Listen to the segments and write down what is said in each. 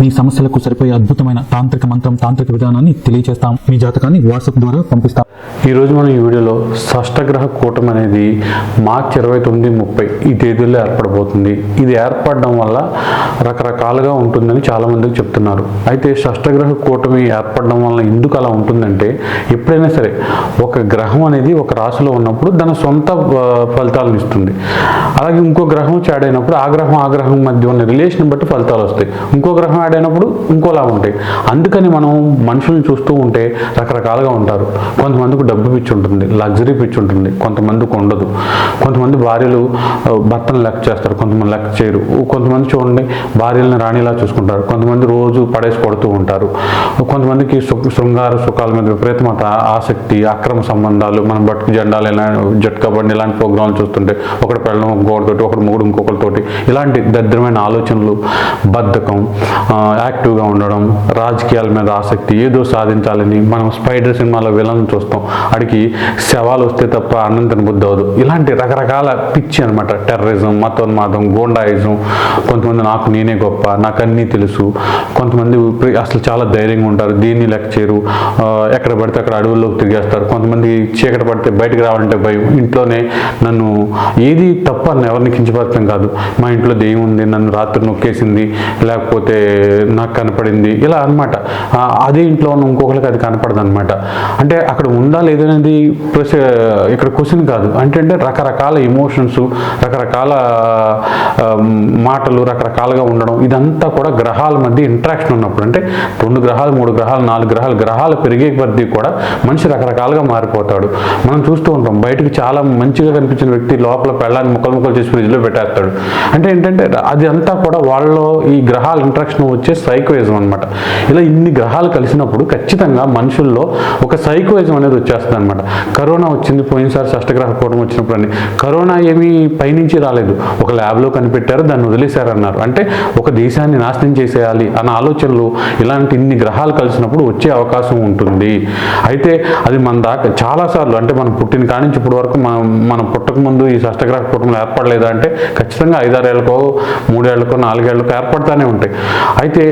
మీ సమస్యలకు సరిపోయే అద్భుతమైన తాంత్రిక మంత్రం తాంత్రిక విధానాన్ని తెలియజేస్తాం మీ జాతకాన్ని వాట్సాప్ ద్వారా పంపిస్తాం. ఈరోజు మనం ఈ వీడియోలో షష్టగ్రహ కూటమి అనేది మార్చి ఇరవై తొమ్మిది ముప్పై ఈ తేదీల్లో ఏర్పడబోతుంది. ఇది ఏర్పడడం వల్ల రకరకాలుగా ఉంటుందని చాలామందికి చెప్తున్నారు. అయితే షష్టగ్రహ కూటమి ఏర్పడడం వల్ల ఎందుకు అలా ఉంటుందంటే ఎప్పుడైనా సరే ఒక గ్రహం అనేది ఒక రాశిలో ఉన్నప్పుడు దాని సొంత ఫలితాలను ఇస్తుంది. అలాగే ఇంకో గ్రహం చాడైనప్పుడు అయినప్పుడు ఆ గ్రహం ఆ గ్రహం మధ్య ఉన్న రిలేషన్ బట్టి ఫలితాలు వస్తాయి. ఇంకో గ్రహం యాడ్ అయినప్పుడు ఇంకోలా ఉంటాయి. అందుకని మనం మనుషుల్ని చూస్తూ ఉంటే రకరకాలుగా ఉంటారు. కొంతమందికి డబ్బు పిచ్చి ఉంటుంది లగ్జరీ పిచ్చి ఉంటుంది కొంతమందికి ఉండదు. కొంతమంది భార్యలు భర్తను లెక్క చేస్తారు కొంతమంది లెక్క చేయరు. కొంతమంది చూడండి భార్యలను రాణిలా చూసుకుంటారు. కొంతమంది రోజు పడేసి కొడుతూ ఉంటారు. కొంతమందికి శృంగార సుఖాల మీద విపరీతమైన ఆసక్తి అక్రమ సంబంధాలు మనం బట్టుకు జెండాలు ఇలా జట్కా బండి ఇలాంటి ప్రోగ్రాంలు చూస్తుంటే ఒకటి పెళ్ళం ఇంకొకటితోటి ఒకటి మూడు ఇంకొకరితోటి ఇలాంటి దరిద్రమైన ఆలోచనలు బద్ధకం యాక్టివ్గా ఉండడం రాజకీయాల మీద ఆసక్తి ఏదో సాధించాలని మనం స్పైడర్ సినిమాలో విలన్ చూస్తాం. అడిగి శవాలు వస్తే తప్ప అన్నం తినబుద్ధి అవ్వదు. ఇలాంటి రకరకాల పిచ్చి అనమాట టెర్రరిజం మతోన్మాదం గోండాయిజం కొంతమంది నాకు నేనే గొప్ప నాకు అన్నీ తెలుసు. కొంతమంది అసలు చాలా ధైర్యంగా ఉంటారు. దీన్ని లెక్క చేయరు. ఎక్కడ పడితే అక్కడ అడవుల్లోకి తిరిగేస్తారు. కొంతమంది చీకటి పడితే బయటకు రావాలంటే భయం. ఇంట్లోనే నన్ను ఏది తప్ప ఎవరిని కించపరచడం కాదు. మా ఇంట్లో దెయ్యం ఉంది నన్ను రాత్రి నొక్కేసింది. లేకపోతే నాకు కనపడింది ఇలా అనమాట అదే ఇంట్లో ఉన్న ఇంకొకరికి అది కనపడదు అనమాట అంటే అక్కడ ఉందా లేదనేది ప్రశ్న ఇక్కడ క్వశ్చన్ కాదు. అంటే అంటే రకరకాల ఎమోషన్స్ రకరకాల మాటలు రకరకాలుగా ఉండడం ఇదంతా కూడా గ్రహాల మధ్య ఇంట్రాక్షన్ ఉన్నప్పుడు. అంటే రెండు గ్రహాలు మూడు గ్రహాలు నాలుగు గ్రహాలు గ్రహాలు పెరిగే కొద్దీ కూడా మనిషి రకరకాలుగా మారిపోతాడు. మనం చూస్తూ ఉంటాం బయటకు చాలా మంచిగా కనిపించిన వ్యక్తి లోపల పెళ్ళాన్ని ముక్కలు ముక్కలు చేసి ఫ్రిడ్జ్లో పెట్టేస్తాడు. అంటే ఏంటంటే అది అంతా కూడా వాళ్ళలో ఈ గ్రహాల ఇంట్రాక్షన్ వచ్చే సైకోయిజం అనమాట ఇలా ఇన్ని గ్రహాలు కలిసినప్పుడు ఖచ్చితంగా మనుషుల్లో ఒక సైకోయిజం అనేది వచ్చేస్తుంది అనమాట కరోనా వచ్చింది పోయినసారి షష్టగ్రహ కూటం వచ్చినప్పుడు అని. కరోనా ఏమీ పైనుంచి రాలేదు. ఒక ల్యాబ్లో కనిపెట్టారు దాన్ని వదిలేశారన్నారు. అంటే ఒక దేశాన్ని నాశనం చేసేయాలి అన్న ఆలోచనలు ఇలాంటి ఇన్ని గ్రహాలు కలిసినప్పుడు వచ్చే అవకాశం ఉంటుంది. అయితే అది మన దాకా చాలాసార్లు అంటే మనం పుట్టిన కానించి నుంచి ఇప్పటి వరకు మనం మనం పుట్టకముందు ఈ షష్టగ్రహ కూటములు ఏర్పడలేదా అంటే ఖచ్చితంగా ఐదారేళ్ళకో మూడేళ్ళకో నాలుగేళ్ళకో ఏర్పడతానే ఉంటాయి. అయితే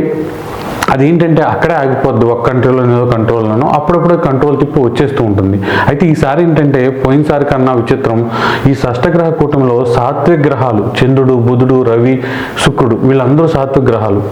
అదేంటంటే అక్కడే ఆగిపోద్ది ఒక కంట్రోల్లో కంట్రోల్లోనో అప్పుడప్పుడు కంట్రోల్ తిప్పి వచ్చేస్తూ ఉంటుంది. అయితే ఈసారి ఏంటంటే పోయినసారి కన్నా విచిత్రం ఈ షష్టగ్రహ కూటమిలో సాత్విక గ్రహాలు చంద్రుడు బుధుడు రవి శుక్రుడు వీళ్ళందరూ సాత్విక గ్రహాలు.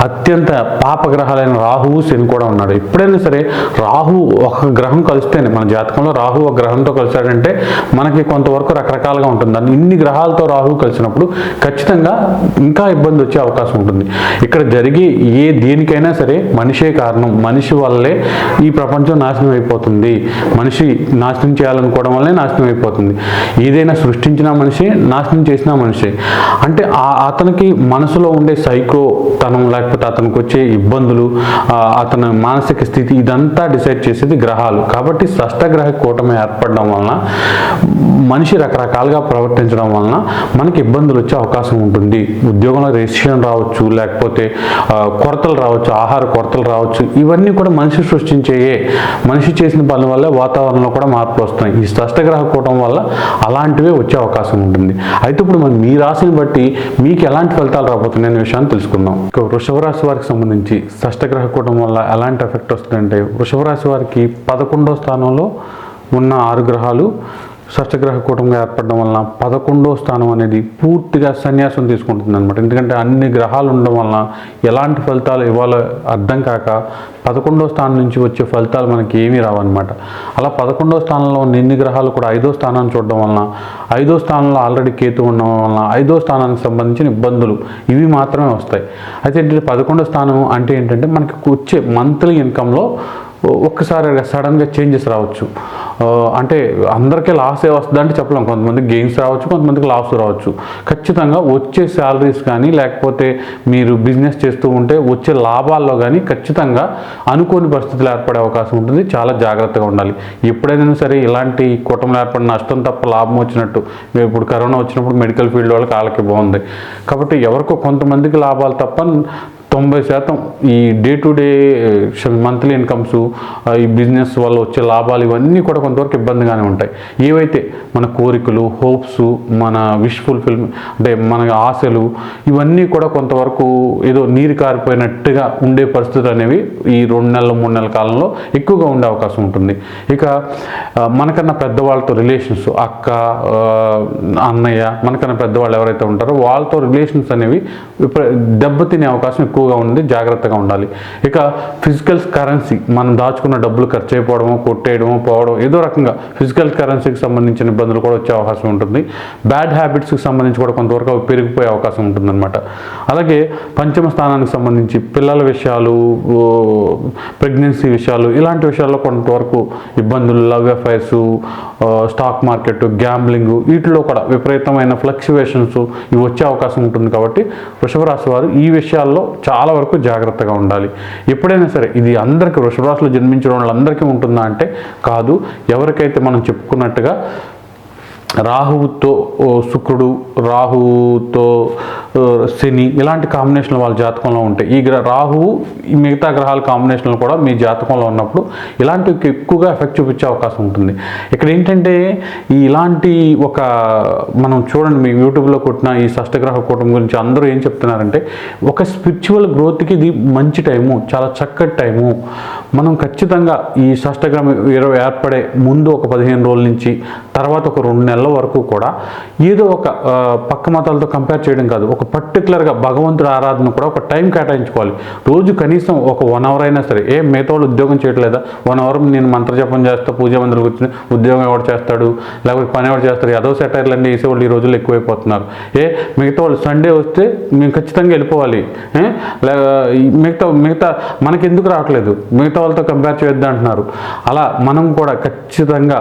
అత్యంత పాపగ్రహాలైన రాహువు శని కూడా ఉన్నాడు. ఎప్పుడైనా సరే రాహు ఒక గ్రహం కలిస్తేనే మన జాతకంలో రాహు ఒక గ్రహంతో కలిశాడంటే మనకి కొంతవరకు రకరకాలుగా ఉంటుంది. దాన్ని ఇన్ని గ్రహాలతో రాహు కలిసినప్పుడు ఖచ్చితంగా ఇంకా ఇబ్బంది వచ్చే అవకాశం ఉంటుంది. ఇక్కడ జరిగే ఏ దేనికైనా సరే మనిషే కారణం. మనిషి వల్లే ఈ ప్రపంచం నాశనం అయిపోతుంది. మనిషి నాశనం చేయాలనుకోవడం వల్లే నాశనం అయిపోతుంది. ఏదైనా సృష్టించిన మనిషి నాశనం చేసిన మనిషి. అంటే ఆ అతనికి మనసులో ఉండే సైకో తనం లేకపోతే అతనికి వచ్చే ఇబ్బందులు అతని మానసిక స్థితి ఇదంతా డిసైడ్ చేసేది గ్రహాలు. కాబట్టి షష్టగ్రహ కూటమి ఏర్పడడం వలన మనిషి రకరకాలుగా ప్రవర్తించడం వలన మనకి ఇబ్బందులు వచ్చే అవకాశం ఉంటుంది. ఉద్యోగంలో రెసిషన్ రావచ్చు లేకపోతే కొరతలు రావచ్చు ఆహార కొరతలు రావచ్చు. ఇవన్నీ కూడా మనిషి సృష్టించేయే మనిషి చేసిన పనుల వల్ల వాతావరణంలో కూడా మార్పులు వస్తున్నాయి. ఈ షష్టగ్రహ కూటం వల్ల అలాంటివే వచ్చే అవకాశం ఉంటుంది. అయితే ఇప్పుడు మనం మీ రాశిని బట్టి మీకు ఎలాంటి ఫలితాలు రాబోతున్నాయి అనే విషయాన్ని తెలుసుకుందాం. వృషభ వృషభరాశి వారికి సంబంధించి షష్టగ్రహ కూటం వల్ల ఎలాంటి ఎఫెక్ట్ వస్తుందంటే వృషభరాశి వారికి పదకొండో స్థానంలో ఉన్న ఆరు గ్రహాలు షష్టగ్రహ కూటంగా ఏర్పడడం వలన పదకొండో స్థానం అనేది పూర్తిగా సన్యాసం తీసుకుంటుంది అనమాట ఎందుకంటే అన్ని గ్రహాలు ఉండడం వలన ఎలాంటి ఫలితాలు ఇవ్వాలో అర్థం కాక పదకొండో స్థానం నుంచి వచ్చే ఫలితాలు మనకి ఏమీ రావన్నమాట. అలా పదకొండో స్థానంలో ఉన్న ఎన్ని గ్రహాలు కూడా ఐదో స్థానాన్ని చూడడం వలన ఐదో స్థానంలో ఆల్రెడీ కేతు ఉండడం వలన ఐదో స్థానానికి సంబంధించిన ఇబ్బందులు ఇవి మాత్రమే వస్తాయి. అయితే ఏంటంటే పదకొండో స్థానం అంటే ఏంటంటే మనకి వచ్చే మంత్లీ ఇన్కంలో ఒక్కసారి సడన్గా చేంజెస్ రావచ్చు. అంటే అందరికీ లాస్ ఏ వస్తుంది అంటే చెప్పలేం. కొంతమంది గెయిన్స్ రావచ్చు కొంతమందికి లాస్ రావచ్చు. ఖచ్చితంగా వచ్చే శాలరీస్ కానీ లేకపోతే మీరు బిజినెస్ చేస్తూ ఉంటే వచ్చే లాభాల్లో కానీ ఖచ్చితంగా అనుకోని పరిస్థితులు ఏర్పడే అవకాశం ఉంటుంది. చాలా జాగ్రత్తగా ఉండాలి. ఎప్పుడైనా సరే ఇలాంటి కూటమిలో ఏర్పడిన నష్టం తప్ప లాభం వచ్చినట్టు మేము ఇప్పుడు కరోనా వచ్చినప్పుడు మెడికల్ ఫీల్డ్ వాళ్ళకి వాళ్ళకి బాగుంది కాబట్టి ఎవరికో కొంతమందికి లాభాలు తప్ప తొంభై శాతం ఈ day to day monthly incomes ఈ బిజినెస్ వల్ల వచ్చే లాభాలు ఇవన్నీ కూడా కొంతవరకు ఇబ్బందిగానే ఉంటాయి. ఏవైతే మన కోరికలు హోప్స్ మన విష్ ఫుల్ఫిల్ అంటే మన ఆశలు ఇవన్నీ కూడా కొంతవరకు ఏదో నీరు కారిపోయినట్టుగా ఉండే పరిస్థితులు అనేవి ఈ రెండు నెలల మూడు నెలల కాలంలో ఎక్కువగా ఉండే అవకాశం ఉంటుంది. ఇక మనకన్నా పెద్దవాళ్ళతో రిలేషన్స్ అక్క అన్నయ్య మనకన్నా పెద్దవాళ్ళు ఎవరైతే ఉంటారో వాళ్ళతో రిలేషన్స్ అనేవి దెబ్బతినే అవకాశం ఎక్కువగా ఉంది జాగ్రత్తగా ఉండాలి. ఇక ఫిజికల్ కరెన్సీ మనం దాచుకున్న డబ్బులు ఖర్చు అయిపోవడము కొట్టేయడము పోవడం ఏదో రకంగా ఫిజికల్ కరెన్సీకి సంబంధించిన ఇబ్బందులు కూడా వచ్చే అవకాశం ఉంటుంది. బ్యాడ్ హ్యాబిట్స్కి సంబంధించి కూడా కొంతవరకు అవి పెరిగిపోయే అవకాశం ఉంటుందన్నమాట. అలాగే పంచమ స్థానానికి సంబంధించి పిల్లల విషయాలు ప్రెగ్నెన్సీ విషయాలు ఇలాంటి విషయాల్లో కొంతవరకు ఇబ్బందులు love affairs stock market gambling వీటిలో కూడా విపరీతమైన ఫ్లక్చువేషన్స్ ఇవి వచ్చే అవకాశం ఉంటుంది కాబట్టి వృషభ రాశి వారు ఈ విషయాల్లో చాలా వరకు జాగ్రత్తగా ఉండాలి. ఎప్పుడైనా సరే ఇది అందరికీ వృషభ రాశిలో జన్మించిన వాళ్ళందరికీ ఉంటుందా అంటే కాదు. ఎవరికైతే మనం చెప్పుకున్నట్టుగా రాహువుతో శుక్రుడు రాహువుతో శని ఇలాంటి కాంబినేషన్లు వాళ్ళ జాతకంలో ఉంటాయి. ఈ గ్రహ రాహువు ఈ మిగతా గ్రహాల కాంబినేషన్లు కూడా మీ జాతకంలో ఉన్నప్పుడు ఇలాంటివి ఎక్కువగా ఎఫెక్ట్ చూపించే అవకాశం ఉంటుంది. ఇక్కడ ఏంటంటే ఈ ఇలాంటి ఒక మనం చూడండి మీ యూట్యూబ్లో కొట్టిన ఈ షష్టగ్రహ కూటమి గురించి అందరూ ఏం చెప్తున్నారంటే ఒక స్పిరిచువల్ గ్రోత్కి ఇది మంచి టైము చాలా చక్కటి టైము మనం ఖచ్చితంగా ఈ షష్టగ్రహం ఇరవై ఏర్పడే ముందు ఒక పదిహేను రోజుల నుంచి తర్వాత ఒక రెండు నెలల వరకు కూడా ఏదో ఒక పక్క మతాలతో కంపేర్ చేయడం కాదు. ఒక పర్టికులర్గా భగవంతుడి ఆరాధన కూడా ఒక టైం కేటాయించుకోవాలి. రోజు కనీసం ఒక వన్ అవర్ అయినా సరే ఏ మిగతావాళ్ళు ఉద్యోగం చేయట్లేదా? వన్ అవర్ నేను మంత్రజపం చేస్తా పూజ మందిరం కూర్చుని ఉద్యోగం ఎవరు చేస్తాడు? లేకపోతే పని ఎవరు చేస్తారు ఏదో సెటైర్లు అన్నీ వేసేవాళ్ళు ఈ రోజుల్లో ఎక్కువైపోతున్నారు. ఏ మిగతా వాళ్ళు సండే వస్తే మేము ఖచ్చితంగా వెళ్ళిపోవాలి. మిగతా మిగతా మనకి ఎందుకు రావట్లేదు? మిగతా వాళ్ళతో కంపేర్ చేయొద్దు అంటున్నారు. అలా మనం కూడా ఖచ్చితంగా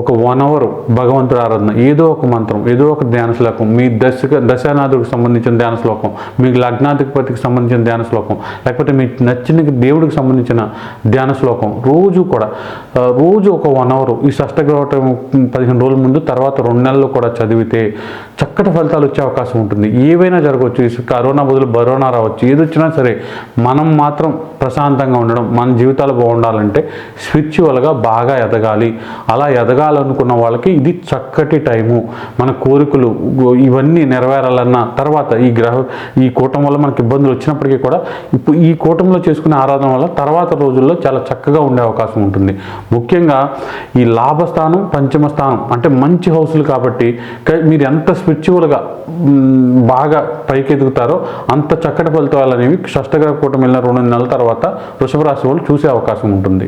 ఒక వన్ అవర్ భగవంతుడు ఆరాధన ఏదో ఒక మంత్రం ఏదో ఒక ధ్యాన శ్లోకం మీ దశ దశానాథుడికి సంబంధించిన ధ్యాన శ్లోకం మీకు లగ్నాధిపతికి సంబంధించిన ధ్యాన శ్లోకం లేకపోతే మీ నచ్చిన దేవుడికి సంబంధించిన ధ్యాన శ్లోకం రోజు కూడా రోజు ఒక వన్ అవర్. ఈ షష్టగ్రహం పదిహేను రోజుల ముందు తర్వాత రెండు నెలలు కూడా చదివితే చక్కటి ఫలితాలు వచ్చే అవకాశం ఉంటుంది. ఏవైనా జరగవచ్చు. కరోనా బదులు బరోనా రావచ్చు. ఏది వచ్చినా సరే మనం మాత్రం ప్రశాంతంగా ఉండడం మన జీవితాలు బాగుండాలంటే స్పిరిచువల్గా బాగా ఎదగాలి. అలా ఎదగాలనుకున్న వాళ్ళకి ఇది చక్కటి టైము. మన కోరికలు ఇవన్నీ నెరవేరాలన్న తర్వాత ఈ గ్రహ ఈ కూటం వల్ల మనకి ఇబ్బందులు వచ్చినప్పటికీ కూడా ఇప్పుడు ఈ కూటంలో చేసుకునే ఆరాధన వల్ల తర్వాత రోజుల్లో చాలా చక్కగా ఉండే అవకాశం ఉంటుంది. ముఖ్యంగా ఈ లాభస్థానం పంచమ స్థానం అంటే మంచి హౌసులు కాబట్టి మీరు ఎంత స్పిరిచువల్గా బాగా పైకి ఎదుగుతారో అంత చక్కటి ఫలితాలు అనేవి షష్టగ్రహ కూటమి వెళ్ళిన రెండు నెలల తర్వాత వృషభ రాశి వాళ్ళు చూసే అవకాశం ఉంటుంది.